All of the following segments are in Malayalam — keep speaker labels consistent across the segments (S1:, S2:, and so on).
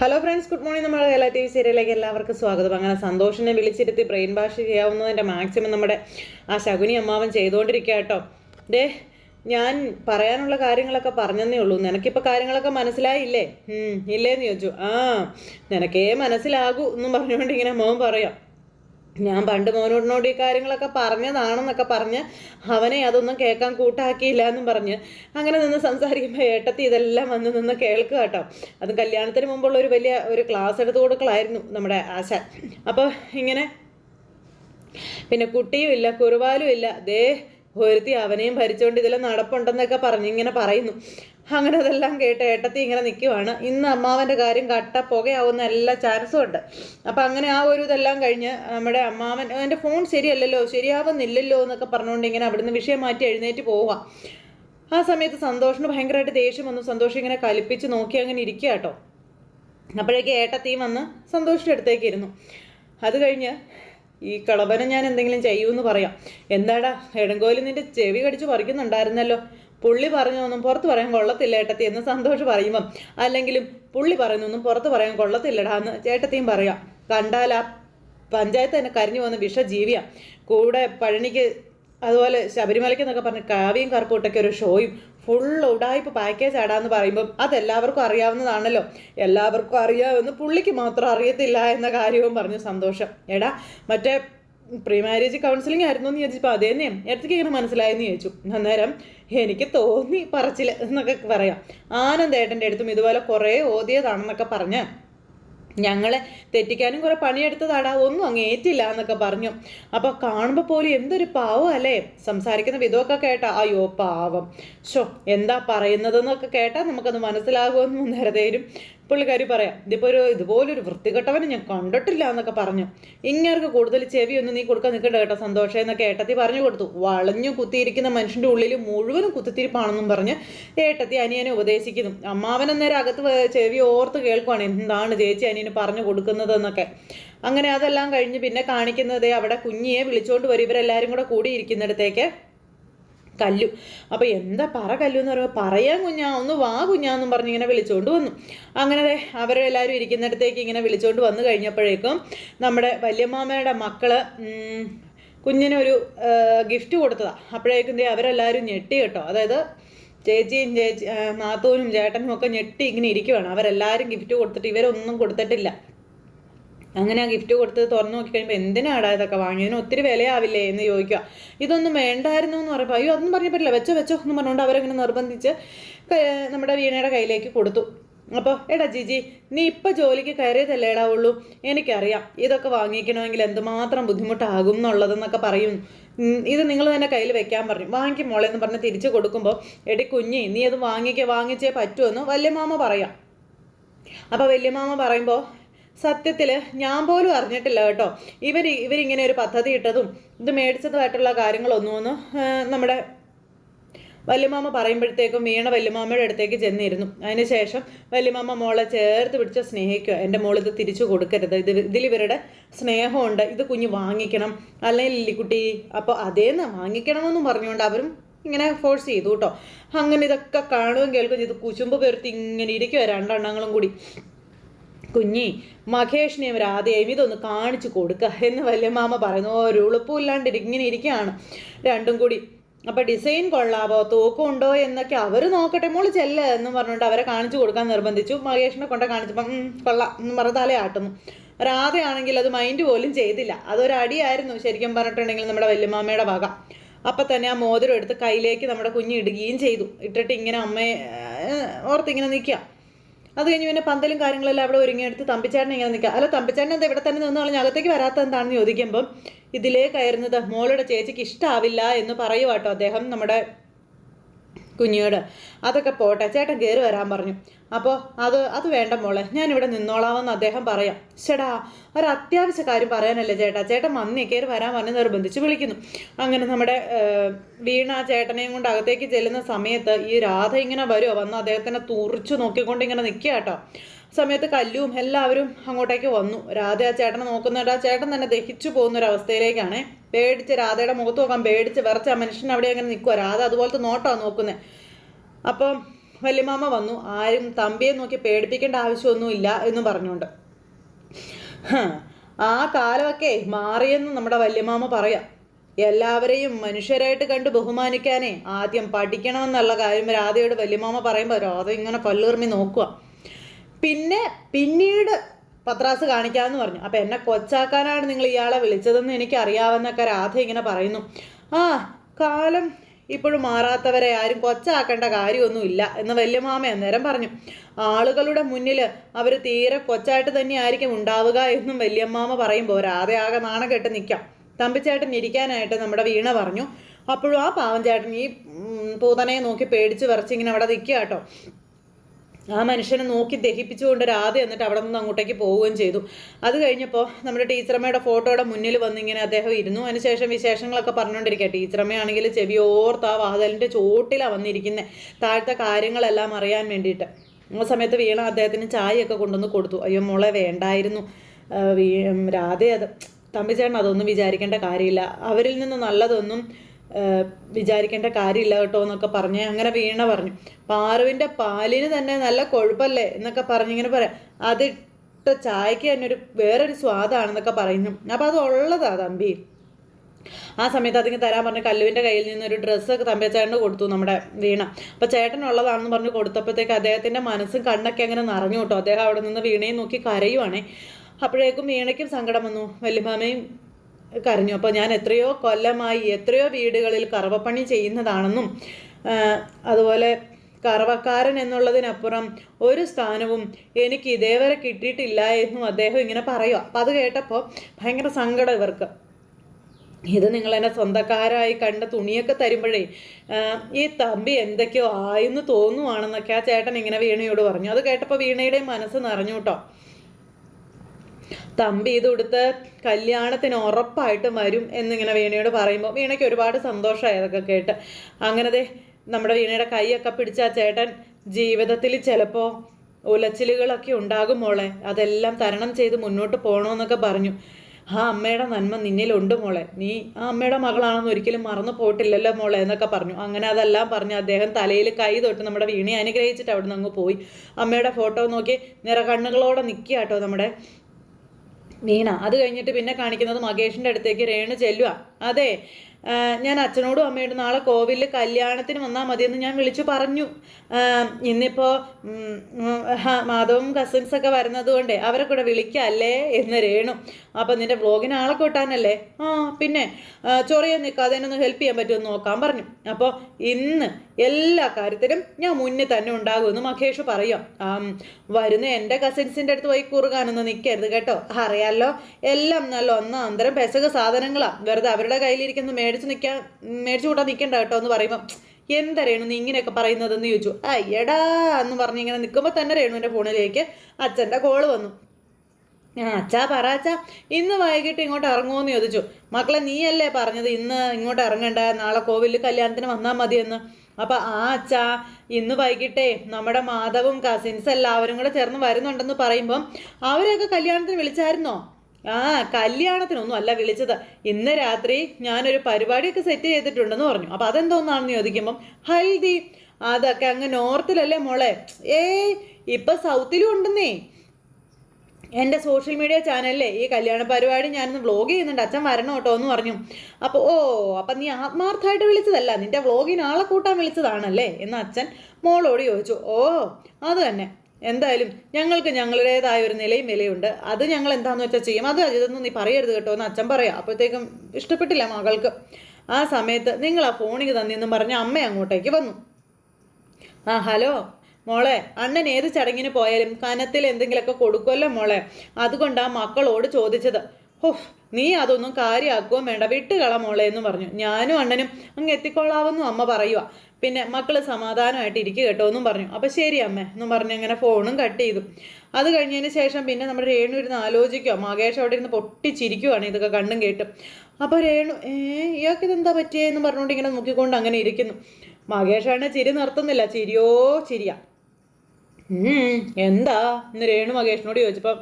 S1: ഹലോ ഫ്രണ്ട്സ് ഗുഡ് മോർണിംഗ് നമ്മൾ എല്ലാ ടി വി സീരിയലിലേക്ക് എല്ലാവർക്കും സ്വാഗതം. അങ്ങനെ സന്തോഷിനെ വിളിച്ചിരുത്തി ബ്രെയിൻ വാഷ് ചെയ്യാവുന്നതിന്റെ മാക്സിമം നമ്മുടെ ആ ശകുനി അമ്മാവൻ ചെയ്തുകൊണ്ടിരിക്കുക കേട്ടോ ദേ ഞാൻ പറയാനുള്ള കാര്യങ്ങളൊക്കെ പറഞ്ഞതേ ഉള്ളൂ. നിനക്കിപ്പോൾ കാര്യങ്ങളൊക്കെ മനസ്സിലായില്ലേ? ഇല്ലേന്ന് ചോദിച്ചു. ആ നിനക്കേ മനസ്സിലാകൂ എന്നും പറഞ്ഞുകൊണ്ട് ഇങ്ങനെ മോൻ പറയാം. ഞാൻ പണ്ട് മോനോടിനോട് ഈ കാര്യങ്ങളൊക്കെ പറഞ്ഞതാണെന്നൊക്കെ പറഞ്ഞ് അവനെ അതൊന്നും കേൾക്കാൻ കൂട്ടാക്കിയില്ല എന്നും പറഞ്ഞ് അങ്ങനെ നിന്ന് സംസാരിക്കുമ്പോൾ ഏട്ടത്തി ഇതെല്ലാം വന്ന് നിന്ന് കേൾക്കുക കേട്ടോ. അത് കല്യാണത്തിന് മുമ്പുള്ള ഒരു വലിയ ഒരു ക്ലാസ് എടുത്തു കൊടുക്കലായിരുന്നു നമ്മുടെ ആശ. അപ്പോൾ ഇങ്ങനെ പിന്നെ കുട്ടിയും ഇല്ല കുറുവാലും ഇല്ല. ദേ ഒരുത്തി അവനെയും ഭരിച്ചുകൊണ്ട് ഇതെല്ലാം നടപ്പുണ്ടെന്നൊക്കെ പറഞ്ഞ് ഇങ്ങനെ പറയുന്നു. അങ്ങനെ അതെല്ലാം കേട്ട് ഏട്ടത്തി ഇങ്ങനെ നിൽക്കുവാണ് ഇന്ന് അമ്മാവന്റെ കാര്യം കട്ട പുകയാവുന്ന എല്ലാ ചാൻസും ഉണ്ട്. അപ്പം അങ്ങനെ ആ ഒരു ഇതെല്ലാം കഴിഞ്ഞ് നമ്മുടെ അമ്മാവൻ എന്റെ ഫോൺ ശരിയല്ലല്ലോ ശരിയാവുന്നില്ലല്ലോ എന്നൊക്കെ പറഞ്ഞുകൊണ്ട് ഇങ്ങനെ അവിടുന്ന് വിഷയം മാറ്റി എഴുന്നേറ്റ് പോവുക ആ സമയത്ത് സന്തോഷിന് ഭയങ്കരമായിട്ട് ദേഷ്യം വന്നു. സന്തോഷം ഇങ്ങനെ കലിപ്പിച്ച് നോക്കി അങ്ങനെ ഇരിക്കുക കേട്ടോ അപ്പോഴേക്ക് ഏട്ടത്തിയും വന്ന് സന്തോഷിന്റെ അടുത്തേക്ക് ഇരുന്നു. അത് കഴിഞ്ഞ് ഈ കളവനെ ഞാൻ എന്തെങ്കിലും ചെയ്യൂന്ന് പറയാം. എന്താടാ എടങ്കോലി നിന്റെ ചെവി കടിച്ചു പറിക്കുന്നുണ്ടായിരുന്നല്ലോ. പുള്ളി പറഞ്ഞൊന്നും പുറത്ത് പറയാൻ കൊള്ളത്തില്ല ഏട്ടത്തി എന്ന് സന്തോഷം പറയുമ്പം. അല്ലെങ്കിലും പുള്ളി പറയുന്നൊന്നും പുറത്ത് പറയാൻ കൊള്ളത്തില്ലടാ എന്ന് ചേട്ടത്തിയും പറയാം. കണ്ടാൽ ആ പഞ്ചായത്ത് തന്നെ കരിഞ്ഞു പോകുന്ന വിഷജീവിയാ. കൂടെ പഴനിക്ക് അതുപോലെ ശബരിമലയ്ക്ക് എന്നൊക്കെ പറഞ്ഞ് കാവ്യം കറുപ്പൂട്ടൊക്കെ ഒരു ഷോയും ഫുൾ ഉടായ്പ പാക്കേജ് ആടാന്ന് പറയുമ്പം അതെല്ലാവർക്കും അറിയാവുന്നതാണല്ലോ. എല്ലാവർക്കും അറിയാമെന്ന് പുള്ളിക്ക് മാത്രം അറിയത്തില്ല എന്ന കാര്യവും പറഞ്ഞു സന്തോഷം. എടാ മറ്റേ പ്രീ മാരേജ് കൗൺസിലിംഗ് ആയിരുന്നു എന്ന് ചോദിച്ചപ്പോൾ അതേന്നെ ഇടത്തേക്ക് ഇങ്ങനെ മനസ്സിലായെന്ന് ചോദിച്ചു. അന്നേരം എനിക്ക് തോന്നി പറച്ചിൽ എന്നൊക്കെ പറയാം. ആനന്ദേട്ടന്റെ അടുത്തും ഇതുപോലെ കുറേ ഓതിയതാണെന്നൊക്കെ പറഞ്ഞ് ഞങ്ങളെ തെറ്റിക്കാനും കുറെ പണിയെടുത്തതാടാ ഒന്നും അങ്ങ് ഏറ്റില്ല എന്നൊക്കെ പറഞ്ഞു. അപ്പോൾ കാണുമ്പോൾ പോലും എന്തൊരു പാവം അല്ലേ? സംസാരിക്കുന്ന വിധമൊക്കെ കേട്ടാ അയ്യോ പാവം. ഷോ എന്താ പറയുന്നതെന്നൊക്കെ കേട്ടാൽ നമുക്കത് മനസ്സിലാകുമെന്ന് നേരത്തേരും പുള്ളിക്കാരി പറയാം. ഇതിപ്പോ ഒരു ഇതുപോലൊരു വൃത്തികെട്ടവനെ ഞാൻ കണ്ടിട്ടില്ല എന്നൊക്കെ പറഞ്ഞു. ഇങ്ങേർക്ക് കൂടുതൽ ചെവിയൊന്നും നീ കൊടുക്കാൻ നിൽക്കണ്ട കേട്ടോ സന്തോഷം എന്നൊക്കെ ഏട്ടത്തി പറഞ്ഞു കൊടുത്തു. വളഞ്ഞു കുത്തിയിരിക്കുന്ന മനുഷ്യന്റെ ഉള്ളിൽ മുഴുവനും കുത്തിത്തിരിപ്പാണെന്നും പറഞ്ഞ് ഏട്ടത്തി അനിയനെ ഉപദേശിക്കുന്നു. അമ്മാവൻ അന്നേരം അകത്ത് ചെവി ഓർത്ത് കേൾക്കുവാണ് എന്താണ് ചേച്ചി അനിയന് പറഞ്ഞു കൊടുക്കുന്നത് എന്നൊക്കെ. അങ്ങനെ അതെല്ലാം കഴിഞ്ഞ് പിന്നെ കാണിക്കുന്നത് അവിടെ കുഞ്ഞിയെ വിളിച്ചുകൊണ്ട് വരും. ഇവരെല്ലാവരും കൂടെ കൂടിയിരിക്കുന്നിടത്തേക്ക് കല്ലു. അപ്പോൾ എന്താ പറ കല്ലു എന്ന് പറയുമ്പോൾ പറയാൻ കുഞ്ഞാ ഒന്ന് വാ കുഞ്ഞാ കുഞ്ഞാന്നും പറഞ്ഞ് ഇങ്ങനെ വിളിച്ചുകൊണ്ട് വന്നു. അങ്ങനെ അവരെല്ലാവരും ഇരിക്കുന്നിടത്തേക്ക് ഇങ്ങനെ വിളിച്ചുകൊണ്ട് വന്നു കഴിഞ്ഞപ്പോഴേക്കും നമ്മുടെ വല്യമ്മാമ്മയുടെ മക്കൾ കുഞ്ഞിനൊരു ഗിഫ്റ്റ് കൊടുത്തതാ. അപ്പോഴേക്കും അവരെല്ലാവരും ഞെട്ടി കേട്ടോ. അതായത് ചേച്ചിയും ചേച്ചി നാത്തൂനും ചേട്ടനും ഒക്കെ ഞെട്ടി ഇങ്ങനെ ഇരിക്കുവാണ്. അവരെല്ലാവരും ഗിഫ്റ്റ് കൊടുത്തിട്ട് ഇവരൊന്നും കൊടുത്തിട്ടില്ല. അങ്ങനെ ആ ഗിഫ്റ്റ് കൊടുത്ത് തുറന്നു നോക്കി കഴിയുമ്പോൾ എന്തിനാടാ ഇതൊക്കെ വാങ്ങിയതിന് ഒത്തിരി വിലയാവില്ലേ എന്ന് ചോദിക്കുക. ഇതൊന്നും വേണ്ടായിരുന്നു എന്ന് പറയുമ്പോൾ അയ്യോ അതൊന്നും പറഞ്ഞ പറ്റില്ല. വെച്ചോ വെച്ചോ എന്ന് പറഞ്ഞുകൊണ്ട് അവരങ്ങനെ നിർബന്ധിച്ച് നമ്മുടെ വീണയുടെ കയ്യിലേക്ക് കൊടുത്തു. അപ്പോൾ എടാ ജിജി നീ ഇപ്പോൾ ജോലിക്ക് കയറിയതല്ലേ എടാ ഉള്ളൂ? എനിക്കറിയാം. ഇതൊക്കെ വാങ്ങിക്കണമെങ്കിൽ എന്തുമാത്രം ബുദ്ധിമുട്ടാകും എന്നുള്ളതെന്നൊക്കെ പറയും. ഇത് നിങ്ങൾ തന്നെ കയ്യിൽ വെക്കാൻ പറഞ്ഞു. വാങ്ങിക്കും മോളെ എന്ന് പറഞ്ഞ് തിരിച്ചു കൊടുക്കുമ്പോൾ എടി കുഞ്ഞി നീ അത് വാങ്ങിക്കുക വാങ്ങിച്ചേ പറ്റുമെന്ന് വല്യമാമ പറയാം. അപ്പോൾ വല്യമാമ പറയുമ്പോൾ സത്യത്തിൽ ഞാൻ പോലും അറിഞ്ഞിട്ടില്ല കേട്ടോ. ഇവർ ഇവരിങ്ങനെ ഒരു പദ്ധതി ഇട്ടതും ഇത് മേടിച്ചതുമായിട്ടുള്ള കാര്യങ്ങളൊന്നും ഒന്ന് നമ്മുടെ വല്യമാമ പറയുമ്പോഴത്തേക്കും വീണ വല്യമാമയുടെ അടുത്തേക്ക് ചെന്നിരുന്നു. അതിനുശേഷം വല്യമാമ മോളെ ചേർത്ത് പിടിച്ച് സ്നേഹിക്കുക. എന്റെ മോൾ ഇത് തിരിച്ചു കൊടുക്കരുത്. ഇത് ഇതിലിവരുടെ സ്നേഹമുണ്ട്. ഇത് കുഞ്ഞ് വാങ്ങിക്കണം. അല്ലെങ്കിൽ ലില്ലിക്കുട്ടി അപ്പോൾ അതേന്ന് വാങ്ങിക്കണമെന്നും പറഞ്ഞുകൊണ്ട് അവരും ഇങ്ങനെ ഫോഴ്സ് ചെയ്തു കേട്ടോ. അങ്ങനെ ഇതൊക്കെ കാണുകയും കേൾക്കുകയും ചെയ്തു. കുശുമ്പ് പേർത്തി ഇങ്ങനെ ഇരിക്കുക രണ്ടെണ്ണങ്ങളും കൂടി. കുഞ്ഞി മഹേഷിനെയും രാധയെയും ഇതൊന്ന് കാണിച്ചു കൊടുക്കുക എന്ന് വല്യമാമ പറയുന്നു. ഒരു ഉളുപ്പുമില്ലാണ്ട് ഇങ്ങനെ ഇരിക്കുകയാണ്. രണ്ടും കൂടി അപ്പം ഡിസൈൻ കൊള്ളാവോ? തൂക്കമുണ്ടോ എന്നൊക്കെ അവർ നോക്കട്ടെ. മോൾ ചെല്ല എന്ന് പറഞ്ഞുകൊണ്ട് അവരെ കാണിച്ചു കൊടുക്കാൻ നിർബന്ധിച്ചു. മഹേഷിനെ കൊണ്ട് കാണിച്ചപ്പം "ഉം, കൊള്ളാം എന്ന് പറഞ്ഞ തല ആട്ടുന്നു. രാധയാണെങ്കിൽ അത് മൈൻഡ് പോലും ചെയ്തില്ല. അതൊരടിയായിരുന്നു ശരിക്കും പറഞ്ഞിട്ടുണ്ടെങ്കിൽ നമ്മുടെ വല്യമാമയുടെ വക. അപ്പം തന്നെ ആ മോതിരം എടുത്ത് കയ്യിലേക്ക് നമ്മുടെ കുഞ്ഞി ഇടുകയും ചെയ്തു. ഇട്ടിട്ട് ഇങ്ങനെ അമ്മയെ ഓർത്തിങ്ങനെ നിൽക്കുക. അത് കഴിഞ്ഞ് പിന്നെ പന്തലും കാര്യങ്ങളെല്ലാം അവിടെ ഒരുങ്ങിയെടുത്ത് തമ്പിച്ചേട്ടൻ ഇങ്ങനെ നിൽക്കുക. അല്ല തമ്പിച്ചേട്ടൻ എന്താ ഇവിടെ തന്നെ നിന്ന് പറഞ്ഞാൽ അകത്തേക്ക് വരാത്ത എന്താണെന്ന് ചോദിക്കുമ്പം ഇതിലേ കയറുന്നത് മോളുടെ ചേച്ചിക്ക് ഇഷ്ടാവില്ല എന്ന് പറയുവാട്ടോ അദ്ദേഹം നമ്മുടെ കുഞ്ഞിയോട് അതൊക്കെ പോട്ടെ. ചേട്ടൻ കയറി വരാൻ പറഞ്ഞു. അപ്പോൾ അത് അത് വേണ്ട മോളെ. ഞാനിവിടെ നിന്നോളാമെന്ന് അദ്ദേഹം പറയാം. ചേടാ ഒരു അത്യാവശ്യ കാര്യം പറയാനല്ലേ ചേട്ടാ? ചേട്ടൻ വന്നേ കയറി വരാൻ പറഞ്ഞ് നിർബന്ധിച്ച് വിളിക്കുന്നു. അങ്ങനെ നമ്മുടെ വീണ ചേട്ടനെയും കൊണ്ട് അകത്തേക്ക് ചെല്ലുന്ന സമയത്ത് ഈ രാധ ഇങ്ങനെ വരുമോ വന്ന് അദ്ദേഹത്തിനെ തുറിച്ചു നോക്കിക്കൊണ്ട് ഇങ്ങനെ നിൽക്കുക കേട്ടോ. സമയത്ത് കല്ലുവും എല്ലാവരും അങ്ങോട്ടേക്ക് വന്നു. രാധ ആ ചേട്ടനെ നോക്കുന്നുണ്ട്. ആ ചേട്ടൻ തന്നെ ദഹിച്ചു പോകുന്ന ഒരു അവസ്ഥയിലേക്കാണ്. പേടിച്ച് രാധയുടെ മുഖത്ത് നോക്കാൻ പേടിച്ച് വിറച്ച് ആ മനുഷ്യൻ അവിടെ അങ്ങനെ നിൽക്കുക രാധ അതുപോലത്തെ നോട്ടമാണ് നോക്കുന്നത് അപ്പം വല്യമാമ വന്നു. ആരും തമ്പിയെ നോക്കി പേടിപ്പിക്കേണ്ട ആവശ്യമൊന്നുമില്ല എന്ന് പറഞ്ഞുകൊണ്ട്. ആ കാലമൊക്കെ മാറിയെന്ന് നമ്മുടെ വല്യമാമ പറയാം. എല്ലാവരെയും മനുഷ്യരായിട്ട് കണ്ട് ബഹുമാനിക്കാനേ ആദ്യം പഠിക്കണമെന്നുള്ള കാര്യം രാധയോട് വല്യമാമ പറയുമ്പോൾ രാധ ഇങ്ങനെ പല്ലുറിമി നോക്കുക പിന്നെ പിന്നീട് പത്രാസ് കാണിക്കാമെന്ന് പറഞ്ഞു. അപ്പം എന്നെ കൊച്ചാക്കാനാണ് നിങ്ങൾ ഇയാളെ വിളിച്ചതെന്ന് എനിക്ക് അറിയാവുന്നൊക്കെ രാധ ഇങ്ങനെ പറയുന്നു. ആ കാലം ഇപ്പോഴും മാറാത്തവരെ ആരും കൊച്ചാക്കേണ്ട കാര്യമൊന്നുമില്ല എന്ന് വല്യമാമ അന്നേരം പറഞ്ഞു. ആളുകളുടെ മുന്നിൽ അവർ തീരെ കൊച്ചായിട്ട് തന്നെയായിരിക്കും ഉണ്ടാവുക എന്നും വല്യമ്മാമ പറയുമ്പോൾ രാധ ആകെ നാണം കെട്ട് നിൽക്കാം. തമ്പിച്ചേട്ടൻ ഇരിക്കാനായിട്ട് നമ്മുടെ വീണ പറഞ്ഞു. അപ്പോഴും ആ പാവം ചേട്ടൻ ഈ പൂതനയെ നോക്കി പേടിച്ച് വിറച്ച് ഇങ്ങനെ അവിടെ നിൽക്കുക കേട്ടോ. ആ മനുഷ്യനെ നോക്കി ദഹിപ്പിച്ചുകൊണ്ട് രാധ എന്നിട്ട് അവിടെ നിന്ന് അങ്ങോട്ടേക്ക് പോവുകയും ചെയ്തു. അത് കഴിഞ്ഞപ്പോൾ നമ്മുടെ ടീച്ചറമ്മയുടെ ഫോട്ടോയുടെ മുന്നിൽ വന്നിങ്ങനെ അദ്ദേഹം ഇരുന്നു. അതിനുശേഷം വിശേഷങ്ങളൊക്കെ പറഞ്ഞുകൊണ്ടിരിക്കുക. ടീച്ചറമ്മയാണെങ്കിൽ ചെവി ഓർത്ത് ആ വാതലിന്റെ ചോട്ടിലാണ് വന്നിരിക്കുന്നത് താഴത്തെ കാര്യങ്ങളെല്ലാം അറിയാൻ വേണ്ടിയിട്ട്. ആ സമയത്ത് വീണ അദ്ദേഹത്തിന് ചായയൊക്കെ കൊണ്ടുവന്ന് കൊടുത്തു. അയ്യോ മോളെ വേണ്ടായിരുന്നു. രാധേ അത് തമ്പിച്ചേട്ടൻ അതൊന്നും വിചാരിക്കേണ്ട കാര്യമില്ല. അവരിൽ നിന്ന് നല്ലതൊന്നും വിചാരിക്കേണ്ട കാര്യമില്ല കേട്ടോ എന്നൊക്കെ പറഞ്ഞ് അങ്ങനെ വീണ പറഞ്ഞു. പാറുവിന്റെ പാലിന് തന്നെ നല്ല കൊഴുപ്പല്ലേ എന്നൊക്കെ പറഞ്ഞിങ്ങനെ പറയാം. അതിട്ട ചായക്ക് തന്നെ ഒരു വേറൊരു സ്വാദാണെന്നൊക്കെ പറയുന്നു. അപ്പം അത് ഉള്ളതാ തമ്പി. ആ സമയത്ത് അതിങ്ങനെ തരാൻ പറഞ്ഞ് കല്ലുവിന്റെ കയ്യിൽ നിന്ന് ഒരു ഡ്രസ്സൊക്കെ തമ്പിച്ചേട്ടന് കൊടുത്തു നമ്മുടെ വീണ. അപ്പോൾ ചേട്ടനുള്ളതാണെന്ന് പറഞ്ഞ് കൊടുത്തപ്പോഴത്തേക്ക് അദ്ദേഹത്തിന്റെ മനസ്സും കണ്ണൊക്കെ അങ്ങനെ നിറഞ്ഞു കേട്ടോ. അദ്ദേഹം അവിടെ നിന്ന് വീണയും നോക്കി കരയുവാണേ. അപ്പോഴേക്കും വീണയ്ക്കും സങ്കടം വന്നു. വല്യമാമയും കരഞ്ഞു. അപ്പോൾ ഞാൻ എത്രയോ കൊല്ലമായി എത്രയോ വീടുകളിൽ കറവപ്പണി ചെയ്യുന്നതാണെന്നും അതുപോലെ കറവക്കാരൻ എന്നുള്ളതിനപ്പുറം ഒരു സ്ഥാനവും എനിക്ക് ഇതേവരെ കിട്ടിയിട്ടില്ല എന്നും അദ്ദേഹം ഇങ്ങനെ പറയുക അപ്പം അത് കേട്ടപ്പോൾ ഭയങ്കര സങ്കടം ഇവർക്ക്. ഇത് നിങ്ങൾ എന്നെ സ്വന്തക്കാരായി കണ്ട തുണിയൊക്കെ തരുമ്പോഴേ ഈ തമ്പി എന്തൊക്കെയോ ആയെന്ന് തോന്നുവാണെന്നൊക്കെ ആ ചേട്ടൻ ഇങ്ങനെ വീണയോട് പറഞ്ഞു. അത് കേട്ടപ്പോൾ വീണയുടെ മനസ്സ് നിറഞ്ഞു കേട്ടോ. തമ്പി ഇത് കൊടുത്ത് കല്യാണത്തിന് ഉറപ്പായിട്ടും വരും എന്നിങ്ങനെ വീണയോട് പറയുമ്പോൾ വീണയ്ക്ക് ഒരുപാട് സന്തോഷമായി അതൊക്കെ കേട്ട്. അങ്ങനത്തെ നമ്മുടെ വീണയുടെ കൈയൊക്കെ പിടിച്ച ചേട്ടൻ ജീവിതത്തിൽ ചിലപ്പോൾ ഉലച്ചിലുകളൊക്കെ ഉണ്ടാകും മോളെ. അതെല്ലാം തരണം ചെയ്ത് മുന്നോട്ട് പോകണമെന്നൊക്കെ പറഞ്ഞു. ആ അമ്മയുടെ നന്മ നിന്നിലുണ്ട് മോളെ. നീ ആ അമ്മയുടെ മകളാണെന്ന് ഒരിക്കലും മറന്നു പോയിട്ടില്ലല്ലോ മോളെ എന്നൊക്കെ പറഞ്ഞു. അങ്ങനെ അതെല്ലാം പറഞ്ഞു അദ്ദേഹം തലയിൽ കൈ തൊട്ട് നമ്മുടെ വീണയെ അനുഗ്രഹിച്ചിട്ട് അവിടെ നിന്ന് അങ്ങ് പോയി. അമ്മയുടെ ഫോട്ടോ നോക്കി നിറകണ്ണുകളോടെ നിൽക്കുക കേട്ടോ നമ്മുടെ വീണ അത് കഴിഞ്ഞിട്ട് പിന്നെ കാണിക്കുന്നത് മകേഷിന്റെ അടുത്തേക്ക് രേണു ചെല്ലുക അതെ ഞാൻ അച്ഛനോടും അമ്മയോടും നാളെ കോവിലിൽ കല്യാണത്തിന് വന്നാൽ മതിയെന്ന് ഞാൻ വിളിച്ചു പറഞ്ഞു. ഇന്നിപ്പോൾ മാധവും കസിൻസ് ഒക്കെ വരുന്നത് കൊണ്ടേ അവരെ കൂടെ വിളിക്കല്ലേ എന്ന് രേണു. അപ്പം നിന്റെ വ്ളോഗിന് ആളെ കൂട്ടാനല്ലേ? ആ പിന്നെ ചൊറിയാൻ നിൽക്കാതെ ഒന്ന് ഹെൽപ്പ് ചെയ്യാൻ പറ്റുമെന്ന് നോക്കാൻ പറഞ്ഞു. അപ്പോൾ ഇന്ന് എല്ലാ കാര്യത്തിലും ഞാൻ മുന്നിൽ തന്നെ ഉണ്ടാകുമെന്ന് മഹേഷ് പറയാം. വരുന്ന എന്റെ കസിൻസിന്റെ അടുത്ത് പോയി കുറുകാനൊന്നും നിൽക്കരുത് കേട്ടോ. അറിയാലോ എല്ലാം നല്ല ഒന്നാന്തരം പെസക സാധനങ്ങളാണ് വെറുതെ അവരുടെ കയ്യിലിരിക്കുന്നത് മേടിച്ച് നിൽക്കാൻ മേടിച്ചു കൂട്ടാൻ നിൽക്കണ്ട കേട്ടോ എന്ന് പറയുമ്പം എന്താ നീ ഇങ്ങനെയൊക്കെ പറയുന്നതെന്ന് ചോദിച്ചു. അയ്യടാ എന്ന് പറഞ്ഞ് ഇങ്ങനെ നിൽക്കുമ്പോൾ തന്നെ രേണുവിന്റെ ഫോണിലേക്ക് അച്ഛന്റെ കോൾ വന്നു. ആ അച്ഛാ പറ അച്ഛാ ഇന്ന് വൈകിട്ട് ഇങ്ങോട്ട് ഇറങ്ങുമെന്ന് ചോദിച്ചു. മക്കളെ നീയല്ലേ പറഞ്ഞത് ഇന്ന് ഇങ്ങോട്ട് ഇറങ്ങണ്ട നാളെ കോവിലിൽ കല്യാണത്തിന് വന്നാൽ മതിയെന്ന്? അപ്പം ആ അച്ഛാ ഇന്ന് വൈകിട്ടേ നമ്മുടെ മാധവും കസിൻസ് എല്ലാവരും കൂടെ ചേർന്ന് വരുന്നുണ്ടെന്ന് പറയുമ്പം അവരെയൊക്കെ കല്യാണത്തിന് വിളിച്ചായിരുന്നോ? ആ കല്യാണത്തിനൊന്നും അല്ല വിളിച്ചത്. ഇന്ന് രാത്രി ഞാനൊരു പരിപാടിയൊക്കെ സെറ്റ് ചെയ്തിട്ടുണ്ടെന്ന് പറഞ്ഞു. അപ്പോൾ അതെന്തോന്നാണെന്ന് ചോദിക്കുമ്പം ഹൽദി അതൊക്കെ അങ്ങ് നോർത്തിലല്ലേ മോളെ? ഏയ് ഇപ്പം സൗത്തിലും ഉണ്ടെന്നേ. എന്റെ സോഷ്യൽ മീഡിയ ചാനലിലെ ഈ കല്യാണ പരിപാടി ഞാനൊന്ന് വ്ളോഗ് ചെയ്യുന്നുണ്ട്. അച്ഛൻ വരണം കേട്ടോ എന്ന് പറഞ്ഞു. അപ്പോൾ ഓ അപ്പം നീ ആത്മാർത്ഥമായിട്ട് വിളിച്ചതല്ല. നിന്റെ വ്ളോഗിന് ആളെ കൂട്ടാൻ വിളിച്ചതാണല്ലേ? എന്ന് അച്ഛൻ മോളോട് ചോദിച്ചു. ഓ അത് തന്നെ. എന്തായാലും ഞങ്ങൾക്ക് ഞങ്ങളുടേതായ ഒരു നിലയും വിലയുണ്ട്. അത് ഞങ്ങൾ എന്താണെന്ന് വെച്ചാൽ ചെയ്യും. അത് ഇതൊന്നും നീ പറയരുത് കേട്ടോ എന്ന് അച്ഛൻ പറയാം. അപ്പോഴത്തേക്കും ഇഷ്ടപ്പെട്ടില്ല മകൾക്ക്. ആ സമയത്ത് നിങ്ങൾ ആ ഫോണിക്ക് തന്നിന്നും പറഞ്ഞ് അമ്മ അങ്ങോട്ടേക്ക് വന്നു. ആ ഹലോ? മോളെ അണ്ണൻ ഏത് ചടങ്ങിന് പോയാലും കനത്തിൽ എന്തെങ്കിലുമൊക്കെ കൊടുക്കുമല്ലോ മോളെ. അതുകൊണ്ടാ മക്കളോട് ചോദിച്ചത്. ഹോ നീ അതൊന്നും കാര്യമാക്കുകയും വേണ്ട. വിട്ടുകള മോളെ എന്ന് പറഞ്ഞു. ഞാനും അണ്ണനും അങ്ങ് എത്തിക്കൊള്ളാവെന്നും അമ്മ പറയുക പിന്നെ മക്കൾ സമാധാനമായിട്ട് ഇരിക്കുക കേട്ടോ എന്നും പറഞ്ഞു. അപ്പം ശരി അമ്മ എന്നും പറഞ്ഞു അങ്ങനെ ഫോണും കട്ട് ചെയ്തു. അത് കഴിഞ്ഞതിന് ശേഷം പിന്നെ നമ്മുടെ രേണു ഇരുന്ന് ആലോചിക്കുക മകേഷ് അവിടെ ഇരുന്ന് പൊട്ടിച്ചിരിക്കുവാണ് ഇതൊക്കെ കണ്ടും കേട്ടും. അപ്പോൾ രേണു ഏ ഇയാൾക്ക് ഇതെന്താ പറ്റിയെന്ന് പറഞ്ഞുകൊണ്ട് ഇങ്ങനെ നോക്കിക്കൊണ്ട് അങ്ങനെ ഇരിക്കുന്നു. മകേഷാണ് ചിരി നിർത്തുന്നില്ല. ചിരിയോ ചിരിയാ. എന്താ? എന്ന് രേണു മകേഷിനോട് ചോദിച്ചപ്പോൾ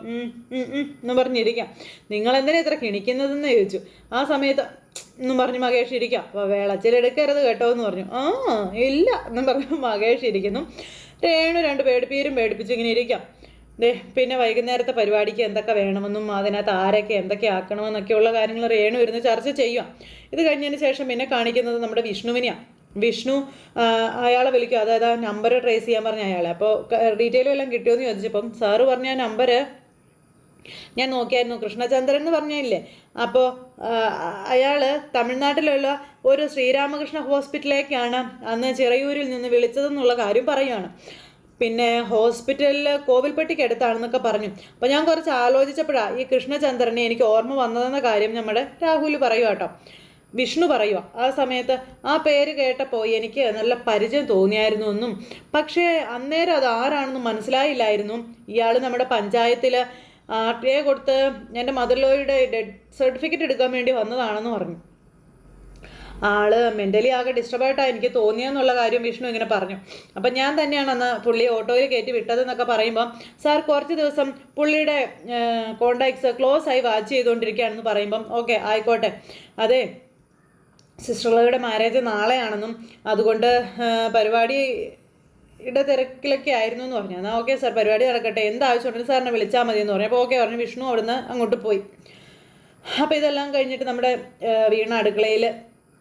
S1: എന്ന് പറഞ്ഞിരിക്കാം. നിങ്ങൾ എന്തിനാ ഇത്ര കിണിക്കുന്നതെന്ന് ചോദിച്ചു. ആ സമയത്ത് എന്നും പറഞ്ഞു മകേഷ് ഇരിക്കാം. അപ്പോൾ വേളച്ചിലെടുക്കരുത് കേട്ടോ എന്ന് പറഞ്ഞു. ആ ഇല്ല എന്നും പറഞ്ഞു മകേഷ് ഇരിക്കുന്നു. രേണു രണ്ട് പേടിപ്പീരും പേടിപ്പിച്ച് ഇങ്ങനെ ഇരിക്കാം. ദേ പിന്നെ വൈകുന്നേരത്തെ പരിപാടിക്ക് എന്തൊക്കെ വേണമെന്നും അതിനകത്ത് ആരൊക്കെ എന്തൊക്കെ ആക്കണമെന്നൊക്കെയുള്ള കാര്യങ്ങൾ രേണു ഇരുന്ന് ചർച്ച ചെയ്യാം ഇത് കഴിഞ്ഞതിന് ശേഷം പിന്നെ കാണിക്കുന്നത് നമ്മുടെ വിഷ്ണുവിനെയാണ് വിഷ്ണു അയാളെ വിളിക്കും. അതായത് ആ നമ്പർ ട്രേസ് ചെയ്യാൻ പറഞ്ഞ അയാളെ. അപ്പോൾ ഡീറ്റെയിൽ എല്ലാം കിട്ടിയോന്ന് ചോദിച്ചപ്പം സാറ് പറഞ്ഞ ആ നമ്പർ ഞാൻ നോക്കിയായിരുന്നു. കൃഷ്ണചന്ദ്രൻ എന്ന് പറഞ്ഞില്ലേ? അപ്പോൾ അയാൾ തമിഴ്നാട്ടിലുള്ള ഒരു ശ്രീരാമകൃഷ്ണ ഹോസ്പിറ്റലിലേക്കാണ് അന്ന് ചിറയൂരിൽ നിന്ന് വിളിച്ചതെന്നുള്ള കാര്യം പറയുകയാണ് പിന്നെ ഹോസ്പിറ്റലിൽ കോവിൽപ്പെട്ടിക്ക് അടുത്താണെന്നൊക്കെ പറഞ്ഞു. അപ്പോൾ ഞാൻ കുറച്ച് ആലോചിച്ചപ്പോഴാണ് ഈ കൃഷ്ണചന്ദ്രനെ എനിക്ക് ഓർമ്മ വന്നതെന്ന കാര്യം നമ്മുടെ രാഹുൽ പറയുക കേട്ടോ. വിഷ്ണു പറയുക ആ സമയത്ത് ആ പേര് കേട്ടപ്പോൾ എനിക്ക് നല്ല പരിചയം തോന്നിയായിരുന്നു എന്നും. പക്ഷേ അന്നേരം അത് ആരാണെന്ന് മനസ്സിലായില്ലായിരുന്നു. ഇയാൾ നമ്മുടെ പഞ്ചായത്തിൽ ആർ ടി ഐ കൊടുത്ത് എന്റെ മദർ ലോയുടെ ഡെഡ് സർട്ടിഫിക്കറ്റ് എടുക്കാൻ വേണ്ടി വന്നതാണെന്ന് പറഞ്ഞു. ആൾ മെന്റലി ആകെ ഡിസ്റ്റർബായിട്ടാണ് എനിക്ക് തോന്നിയെന്നുള്ള കാര്യം വിഷ്ണു ഇങ്ങനെ പറഞ്ഞു. അപ്പം ഞാൻ തന്നെയാണ് അന്ന് പുള്ളിയെ ഓട്ടോയിൽ കയറ്റി വിട്ടതെന്നൊക്കെ പറയുമ്പോൾ സാർ കുറച്ച് ദിവസം പുള്ളിയുടെ കോണ്ടാക്ട്സ് ക്ലോസ് ആയി വാച്ച് ചെയ്തുകൊണ്ടിരിക്കുകയാണെന്ന് പറയുമ്പം ഓക്കെ ആയിക്കോട്ടെ. അതെ സിസ്റ്ററുകളുടെ മാരേജ് നാളെയാണെന്നും അതുകൊണ്ട് പരിപാടി ഇട തിരക്കിലൊക്കെ ആയിരുന്നു എന്ന് പറഞ്ഞു. എന്നാൽ ഓക്കെ സാർ പരിപാടി നടക്കട്ടെ. എന്താവശ്യമുണ്ടെങ്കിലും സാറിനെ വിളിച്ചാൽ മതി എന്ന് പറഞ്ഞു. അപ്പോൾ ഓക്കെ പറഞ്ഞു വിഷ്ണു അവിടുന്ന് അങ്ങോട്ട് പോയി. അപ്പോൾ ഇതെല്ലാം കഴിഞ്ഞിട്ട് നമ്മുടെ വീണ അടുക്കളയിൽ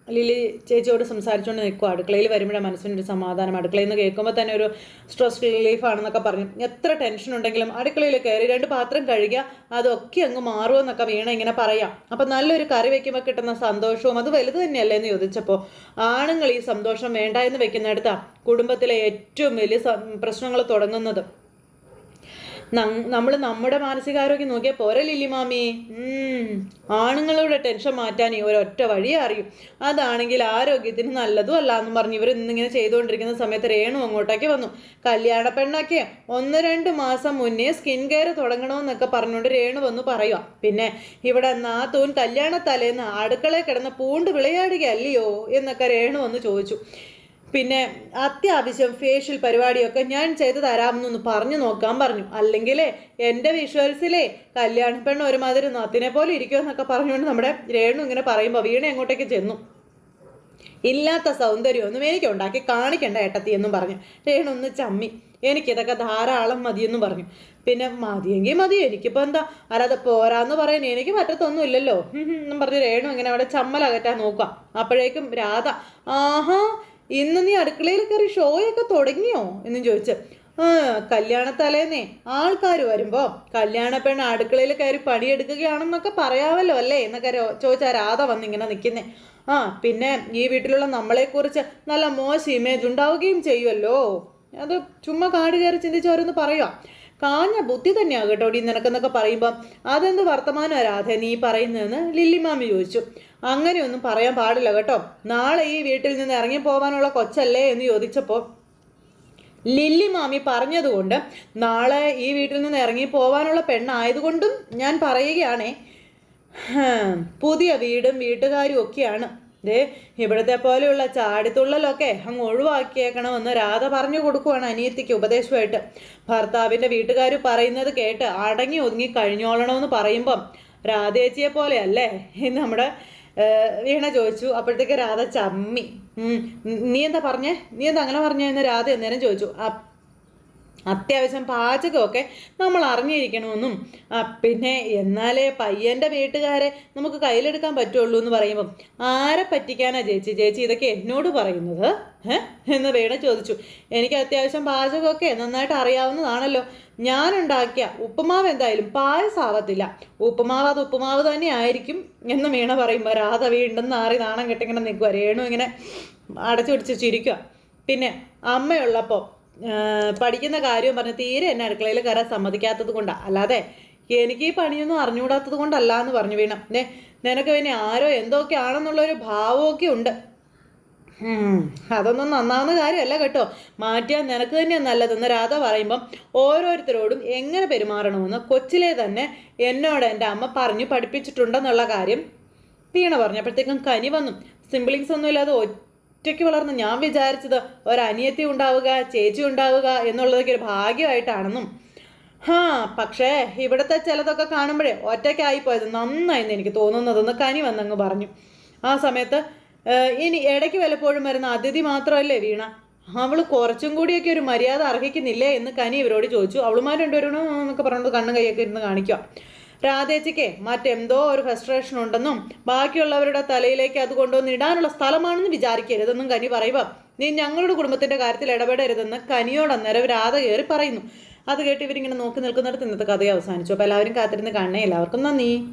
S1: ലിലി ചേച്ചിയോട് സംസാരിച്ചുകൊണ്ട് നിൽക്കുക അടുക്കളയിൽ വരുമ്പോഴാണ് മനസ്സിനൊരു സമാധാനം. അടുക്കളയിൽ നിന്ന് കേൾക്കുമ്പോൾ തന്നെ ഒരു സ്ട്രെസ് റിലീഫ് ആണെന്നൊക്കെ പറഞ്ഞു. എത്ര ടെൻഷൻ ഉണ്ടെങ്കിലും അടുക്കളയിൽ കയറി രണ്ട് പാത്രം കഴുകുക അതൊക്കെ അങ്ങ് മാറുമെന്നൊക്കെ വീണ ഇങ്ങനെ പറയാം. അപ്പം നല്ലൊരു കറി വെക്കുമ്പോൾ കിട്ടുന്ന സന്തോഷവും അത് വലുത് തന്നെയല്ലേ എന്ന് ചോദിച്ചപ്പോൾ ആണുങ്ങൾ ഈ സന്തോഷം വേണ്ട എന്ന് വെക്കുന്നിടത്താണ് കുടുംബത്തിലെ ഏറ്റവും വലിയ പ്രശ്നങ്ങൾ തുടങ്ങുന്നത്. നമ്മൾ നമ്മുടെ മാനസികാരോഗ്യം നോക്കിയാൽ പോരെ ലില്ലി മാമി. ആണുങ്ങളുടെ ടെൻഷൻ മാറ്റാൻ ഈ ഒരൊറ്റ വഴിയേ അറിയും. അതാണെങ്കിൽ ആരോഗ്യത്തിന് നല്ലതും അല്ല എന്ന് പറഞ്ഞ് ഇവർ ഇന്നിങ്ങനെ ചെയ്തുകൊണ്ടിരിക്കുന്ന സമയത്ത് രേണു അങ്ങോട്ടേക്ക് വന്നു. കല്യാണ പെണ്ണൊക്കെ ഒന്ന് രണ്ട് മാസം മുന്നേ സ്കിൻ കെയർ തുടങ്ങണമെന്നൊക്കെ പറഞ്ഞുകൊണ്ട് രേണു വന്നു പറയുക പിന്നെ ഇവിടെ നാത്തൂൻ കല്യാണ തലേന്ന് അടുക്കളയിൽ കിടന്ന് പൂണ്ട് വിളയാടുകയല്ലയോ എന്നൊക്കെ രേണു വന്ന് ചോദിച്ചു. പിന്നെ അത്യാവശ്യം ഫേഷ്യൽ പരിപാടിയൊക്കെ ഞാൻ ചെയ്തു തരാമെന്നൊന്ന് പറഞ്ഞു നോക്കാൻ പറഞ്ഞു. അല്ലെങ്കിൽ എന്റെ വിഷ്വൽസിലെ കല്യാണ പെണ്ണ് ഒരുമാതിരി നത്തിനെ പോലെ ഇരിക്കുമെന്നൊക്കെ പറഞ്ഞുകൊണ്ട് നമ്മുടെ രേണു ഇങ്ങനെ പറയുമ്പോൾ വീണ എങ്ങോട്ടേക്ക് ചെന്നു. ഇല്ലാത്ത സൗന്ദര്യമൊന്നും എനിക്ക് ഉണ്ടാക്കി കാണിക്കണ്ട ഏട്ടത്തി എന്നും പറഞ്ഞു. രേണു ഒന്ന് ചമ്മി. എനിക്കിതൊക്കെ ധാരാളം മതിയെന്നും പറഞ്ഞു. പിന്നെ മതിയെങ്കിൽ മതി എനിക്കിപ്പോൾ എന്താ? അല്ലാതെ പോരാന്ന് പറയാൻ എനിക്ക് പറ്റത്തൊന്നും ഇല്ലല്ലോ ഹും ഹും എന്നും പറഞ്ഞ് രേണു ഇങ്ങനെ അവിടെ ചമ്മലകറ്റാൻ നോക്കുക അപ്പോഴേക്കും രാധ ആഹാ ഇന്ന് നീ അടുക്കളയിൽ കയറി ഷോയൊക്കെ തുടങ്ങിയോ? എന്നും ചോദിച്ചു. കല്യാണത്തലേന്നേ. ആൾക്കാർ വരുമ്പോൾ കല്യാണ പെണ്ണ് അടുക്കളയിൽ കയറി പണിയെടുക്കുകയാണെന്നൊക്കെ പറയാമല്ലോ അല്ലേ? എന്നൊക്കെ ചോദിച്ചാൽ ചോദിച്ചാ രാധ വന്നിങ്ങനെ നിൽക്കുന്നേ ആ പിന്നെ ഈ വീട്ടിലുള്ള നമ്മളെക്കുറിച്ച് നല്ല മോശം ഇമേജ് ഉണ്ടാവുകയും ചെയ്യുമല്ലോ അത് ചുമ്മാ കാട് കയറി ചിന്തിച്ച് ഓരോന്ന് പറയുക കാഞ്ഞ ബുദ്ധി തന്നെയാ കേട്ടോ ഡി നിനക്കെന്നൊക്കെ പറയുമ്പം. അതെന്ത് വർത്തമാനോ രാധ നീ പറയുന്നതെന്ന് ലില്ലിമാമി ചോദിച്ചു. അങ്ങനെയൊന്നും പറയാൻ പാടില്ല കേട്ടോ. നാളെ ഈ വീട്ടിൽ നിന്ന് ഇറങ്ങി പോകാനുള്ള കൊച്ചല്ലേ എന്ന് ചോദിച്ചപ്പോൾ ലില്ലി മാമി പറഞ്ഞതുകൊണ്ട് നാളെ ഈ വീട്ടിൽ നിന്ന് ഇറങ്ങി പോവാനുള്ള പെണ്ണായതുകൊണ്ടും ഞാൻ പറയുകയാണേ. പുതിയ വീടും വീട്ടുകാരും ഒക്കെയാണ്. ദേ ഇവിടത്തെ പോലെയുള്ള ചാടിത്തുള്ളലൊക്കെ അങ്ങ് ഒഴിവാക്കിയേക്കണമെന്ന് രാധ പറഞ്ഞു കൊടുക്കുവാണ് അനിയത്തിക്ക് ഉപദേശമായിട്ട്. ഭർത്താവിന്റെ വീട്ടുകാർ പറയുന്നത് കേട്ട് അടങ്ങി ഒതുങ്ങി കഴിഞ്ഞോളണമെന്ന് പറയുമ്പം രാധേച്ചിയെ പോലെയല്ലേ നമ്മുടെ വീണ ചോദിച്ചു. അപ്പോഴത്തേക്ക് രാധ ചമ്മി. നീ എന്താ പറഞ്ഞേ? നീ എന്താ അങ്ങനെ പറഞ്ഞേ എന്ന് രാധ എന്നേരം ചോദിച്ചു. "അ- അത്യാവശ്യം പാചകമൊക്കെ നമ്മൾ അറിഞ്ഞിരിക്കണമെന്നും പിന്നെ എന്നാലേ പയ്യന്റെ വീട്ടുകാരെ നമുക്ക് കയ്യിലെടുക്കാൻ പറ്റുള്ളൂ എന്ന് പറയുമ്പം ആരെ പറ്റിക്കാനാ ചേച്ചി? ചേച്ചി ഇതൊക്കെ എന്നോട് പറയുന്നത്? എന്ന് വേണ ചോദിച്ചു. എനിക്ക് അത്യാവശ്യം പാചകമൊക്കെ നന്നായിട്ട് അറിയാവുന്നതാണല്ലോ. ഞാനുണ്ടാക്കിയ ഉപ്പുമാവ് എന്തായാലും പായസാവത്തില്ല ഉപ്പുമാവ് അത് ഉപ്പുമാവ് തന്നെ ആയിരിക്കും എന്ന് വീണ പറയുമ്പോൾ രാധ വീണ്ടും നാറി നാണം കെട്ടിങ്ങനെ നിൽക്കുക രേണു ഇങ്ങനെ അടച്ചു പിടിച്ച് ചിരിക്കുക പിന്നെ അമ്മയുള്ളപ്പോൾ പഠിക്കുന്ന കാര്യം പറഞ്ഞ് തീരെ എന്നെ അടുക്കളയിൽ കയറാൻ സമ്മതിക്കാത്തത് കൊണ്ടാണ് അല്ലാതെ എനിക്ക് ഈ പണിയൊന്നും അറിഞ്ഞുകൂടാത്തത് കൊണ്ടല്ല എന്ന് പറഞ്ഞു വീണം. നെ നിനക്ക് പിന്നെ ആരോ എന്തൊക്കെ ആണെന്നുള്ളൊരു ഭാവമൊക്കെ ഉണ്ട്. അതൊന്നും നന്നാവുന്ന കാര്യമല്ല കേട്ടോ. മാറ്റിയാൽ നിനക്ക് തന്നെയാണ് നല്ലതെന്ന് രാധ പറയുമ്പം ഓരോരുത്തരോടും എങ്ങനെ പെരുമാറണമെന്ന് കൊച്ചിലെ തന്നെ എന്നോട് എന്റെ അമ്മ പറഞ്ഞു പഠിപ്പിച്ചിട്ടുണ്ടെന്നുള്ള കാര്യം വീണ പറഞ്ഞപ്പോഴത്തേക്കും കനി വന്നു. സിംബിളിങ്സ് ഒന്നും ഇല്ലാതെ ഒറ്റയ്ക്ക് വളർന്ന് ഞാൻ വിചാരിച്ചത് ഒരനിയത്തി ഉണ്ടാവുക ചേച്ചി ഉണ്ടാവുക എന്നുള്ളതൊക്കെ ഒരു ഭാഗ്യമായിട്ടാണെന്നും. ഹാ പക്ഷേ ഇവിടുത്തെ ചിലതൊക്കെ കാണുമ്പോഴേ ഒറ്റയ്ക്കായി പോയത് നന്നായെന്ന് എനിക്ക് തോന്നുന്നതെന്ന് കനി വന്നങ്ങ് പറഞ്ഞു. ആ സമയത്ത് ഇനി ഇടയ്ക്ക് വല്ലപ്പോഴും വരുന്ന അതിഥി മാത്രമല്ലേ വീണ? അവൾ കുറച്ചും കൂടിയൊക്കെ ഒരു മര്യാദ അർഹിക്കുന്നില്ലേ? എന്ന് കനി ഇവരോട് ചോദിച്ചു. അവളുമാർ രണ്ടുപേരും എന്നൊക്കെ പറഞ്ഞുകൊണ്ട് കണ്ണും കൈയൊക്കെ ഇരുന്ന് കാണിക്കുക രാധേച്ചിക്ക് മറ്റെന്തോ ഒരു ഫ്രസ്ട്രേഷൻ ഉണ്ടെന്നും ബാക്കിയുള്ളവരുടെ തലയിലേക്ക് അത് കൊണ്ടുവന്ന് ഇടാനുള്ള സ്ഥലമാണെന്ന് വിചാരിക്കരുതെന്നും കനി പറയുക. നീ ഞങ്ങളുടെ കുടുംബത്തിന്റെ കാര്യത്തിൽ ഇടപെടരുതെന്ന് കനിയോട് അന്നേരം രാധ കയറി പറയുന്നു. അത് കേട്ട് ഇവരിങ്ങനെ നോക്കി നിൽക്കുന്നിടത്ത് ഇന്നത്തെ കഥ അവസാനിച്ചു. അപ്പോൾ എല്ലാവരും കാത്തിരുന്ന് കാണണേ. എല്ലാവർക്കും നന്ദി.